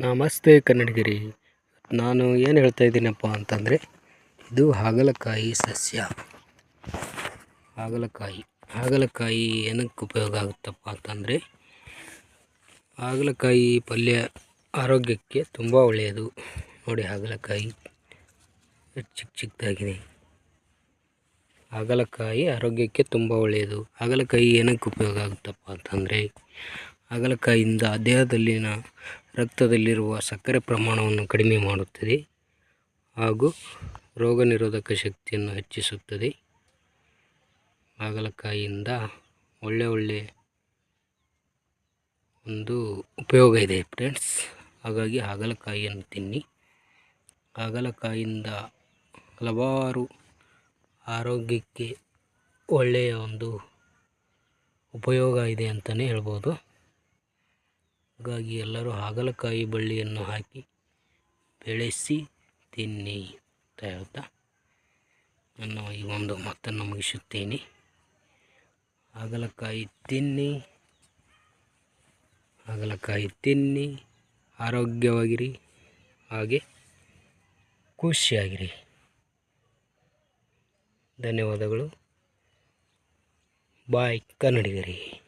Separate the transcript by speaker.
Speaker 1: ನಮಸ್ತೆ ಕನ್ನಡಿಗರಿ. ನಾನು ಏನು ಹೇಳ್ತಾ ಇದ್ದೀನಪ್ಪ ಅಂತಂದರೆ, ಇದು ಹಾಗಲಕಾಯಿ ಸಸ್ಯ. ಹಾಗಲಕಾಯಿ ಹಾಗಲಕಾಯಿ ಏನಕ್ಕೆ ಉಪಯೋಗ ಆಗುತ್ತಪ್ಪ ಅಂತಂದರೆ, ಹಾಗಲಕಾಯಿ ಪಲ್ಯ ಆರೋಗ್ಯಕ್ಕೆ ತುಂಬ ಒಳ್ಳೆಯದು. ನೋಡಿ ಹಾಗಲಕಾಯಿ ಚಿಕ್ಕ ಚಿಕ್ಕದಾಗಿದೆ ಹಾಗಲಕಾಯಿ ಆರೋಗ್ಯಕ್ಕೆ ತುಂಬ ಒಳ್ಳೆಯದು. ಹಾಗಲಕಾಯಿ ಏನಕ್ಕೆ ಉಪಯೋಗ ಆಗುತ್ತಪ್ಪ ಅಂತಂದರೆ, ಹಾಗಲಕಾಯಿಯಿಂದ ದೇಹದಲ್ಲಿನ ರಕ್ತದಲ್ಲಿರುವ ಸಕ್ಕರೆ ಪ್ರಮಾಣವನ್ನು ಕಡಿಮೆ ಮಾಡುತ್ತದೆ ಹಾಗೂ ರೋಗ ನಿರೋಧಕ ಶಕ್ತಿಯನ್ನು ಹೆಚ್ಚಿಸುತ್ತದೆ. ಹಾಗಲಕಾಯಿಯಿಂದ ಒಳ್ಳೆ ಒಳ್ಳೆ ಒಂದು ಉಪಯೋಗ ಇದೆ ಫ್ರೆಂಡ್ಸ್. ಹಾಗಾಗಿ ಹಾಗಲಕಾಯಿಯನ್ನು ತಿನ್ನಿ. ಹಾಗಲಕಾಯಿಯಿಂದ ಹಲವಾರು ಆರೋಗ್ಯಕ್ಕೆ ಒಳ್ಳೆಯ ಒಂದು ಉಪಯೋಗ ಇದೆ ಅಂತಲೇ ಹೇಳ್ಬೋದು. ಹಾಗಾಗಿ ಎಲ್ಲರೂ ಹಾಗಲಕಾಯಿ ಬಳ್ಳಿಯನ್ನು ಹಾಕಿ ಬೆಳೆಸಿ ತಿನ್ನಿ ಅಂತ ಹೇಳ್ತಾ ನನ್ನ ಈ ಒಂದು ಮಾತನ್ನು ಮುಗಿಸುತ್ತೇನೆ. ಹಾಗಲಕಾಯಿ ತಿನ್ನಿ ಹಾಗಲಕಾಯಿ ತಿನ್ನಿ, ಆರೋಗ್ಯವಾಗಿರಿ, ಹಾಗೆ ಖುಷಿಯಾಗಿರಿ. ಧನ್ಯವಾದಗಳು. ಬಾಯ್ ಕನ್ನಡಿಗರಿ.